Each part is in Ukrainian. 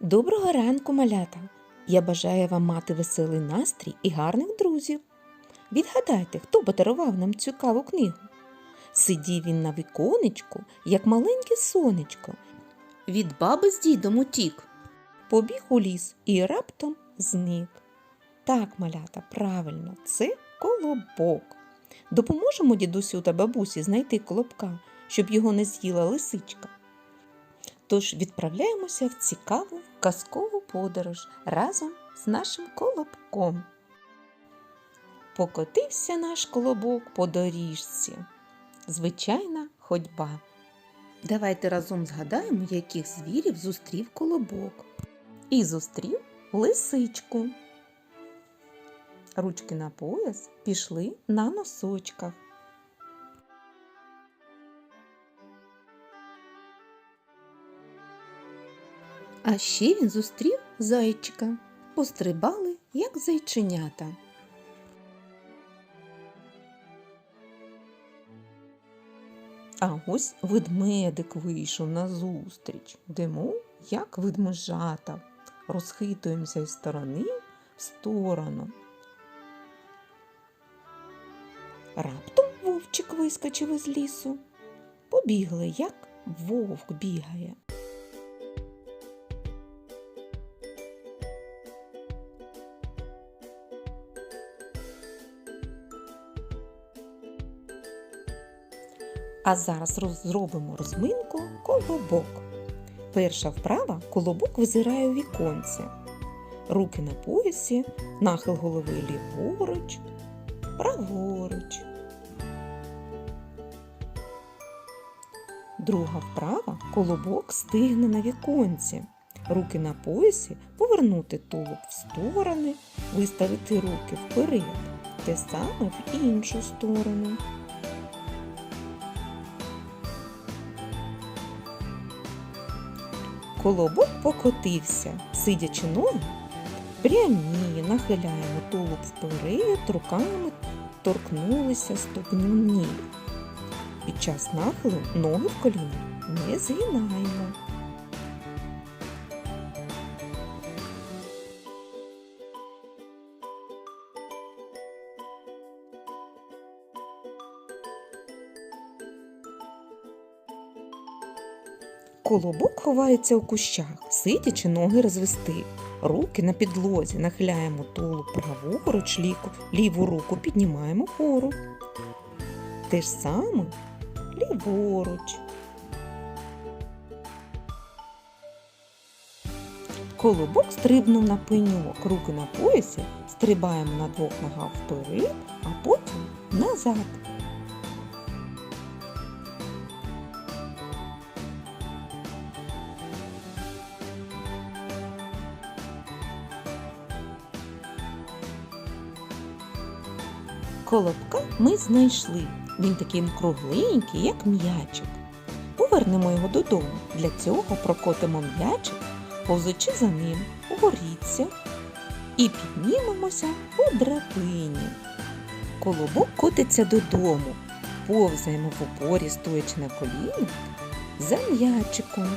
Доброго ранку, малята! Я бажаю вам мати веселий настрій і гарних друзів. Відгадайте, хто подарував нам цікаву книгу. Сидів він на віконечку, як маленьке сонечко. Від баби з дідом утік. Побіг у ліс і раптом зник. Так, малята, правильно, це колобок. Допоможемо дідусю та бабусі знайти колобка, щоб його не з'їла лисичка. Тож відправляємося в цікаву казкову подорож разом з нашим колобком. Покотився наш колобок по доріжці. Звичайна ходьба. Давайте разом згадаємо, яких звірів зустрів колобок. І зустрів лисичку. Ручки на пояс пішли на носочках. А ще він зустрів зайчика. Пострибали, як зайченята. А ось ведмедик вийшов назустріч, йдемо, як ведмежата, розхитуємося із сторони в сторону. Раптом вовчик вискочив із лісу. Побігли, як вовк бігає. А зараз зробимо розминку колобок. Перша вправа колобок визирає у віконце. Руки на поясі, нахил голови ліворуч, праворуч. Друга вправа колобок стигне на віконці. Руки на поясі, повернути тулуб в сторони, виставити руки вперед. Те саме в іншу сторону. Колобок покотився, сидячи ноги, прямі, нахиляємо тулуб вперед, руками торкнулися ступню ніг. Під час нахилу ноги в коліна не згинаємо. Колобок ховається у кущах, сидячи ноги розвести. Руки на підлозі нахиляємо тулуб праворуч, ліку, ліву руку піднімаємо вгору. Те ж саме ліворуч. Колобок стрибнув на пеньок, руки на поясі, стрибаємо на двох ногах вперед, а потім назад. Колобка ми знайшли. Він такий кругленький, як м'ячик. Повернемо його додому. Для цього прокотимо м'ячик, повзучи за ним у воріться і піднімемося по драбині. Колобок котиться додому. Повзаємо в упорі, стоячи на колінах, за м'ячиком.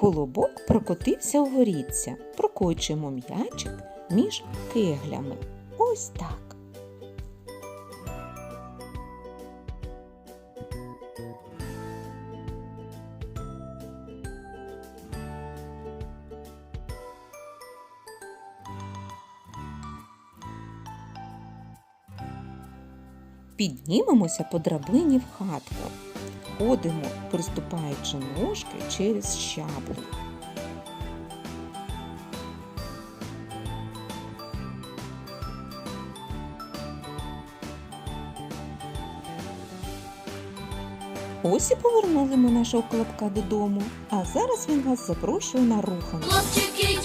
Колобок прокотився у воріться, прокочуємо м'ячик між кеглями. Ось так. Піднімемося по драбині в хатку. Ходимо, приступаючи ножки через щаблу. Ось і повернули ми нашого колобка додому, а зараз він вас запрошує на руханку. Хлопчики,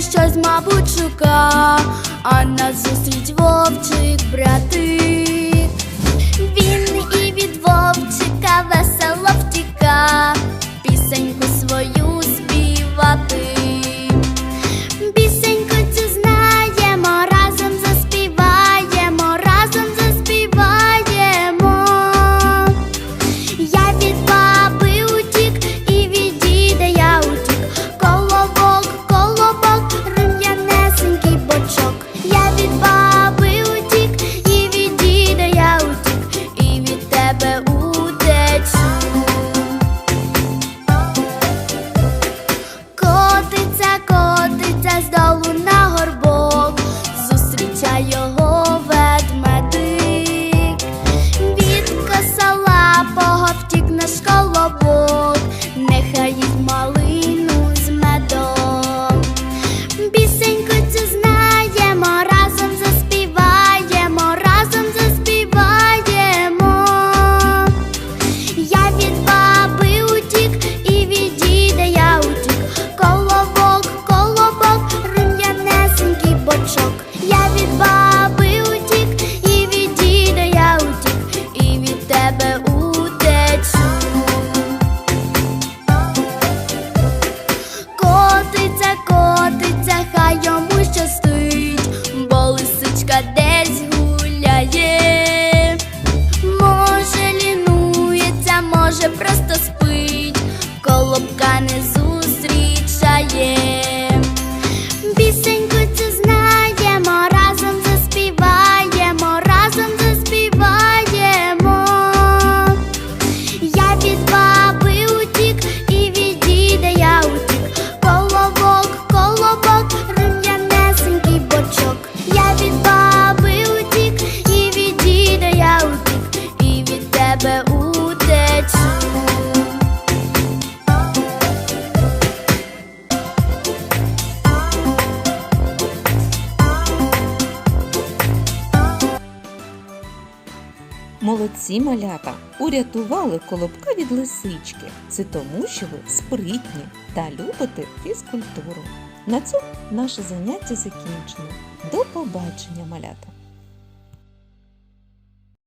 щось, мабуть, шукав, а на зустріч вовчик брати. Він і від вовчика весело втікав Молодці малята урятували колобка від лисички. Це тому, що ви спритні та любите фізкультуру. На цьому наше заняття закінчено. До побачення, малята!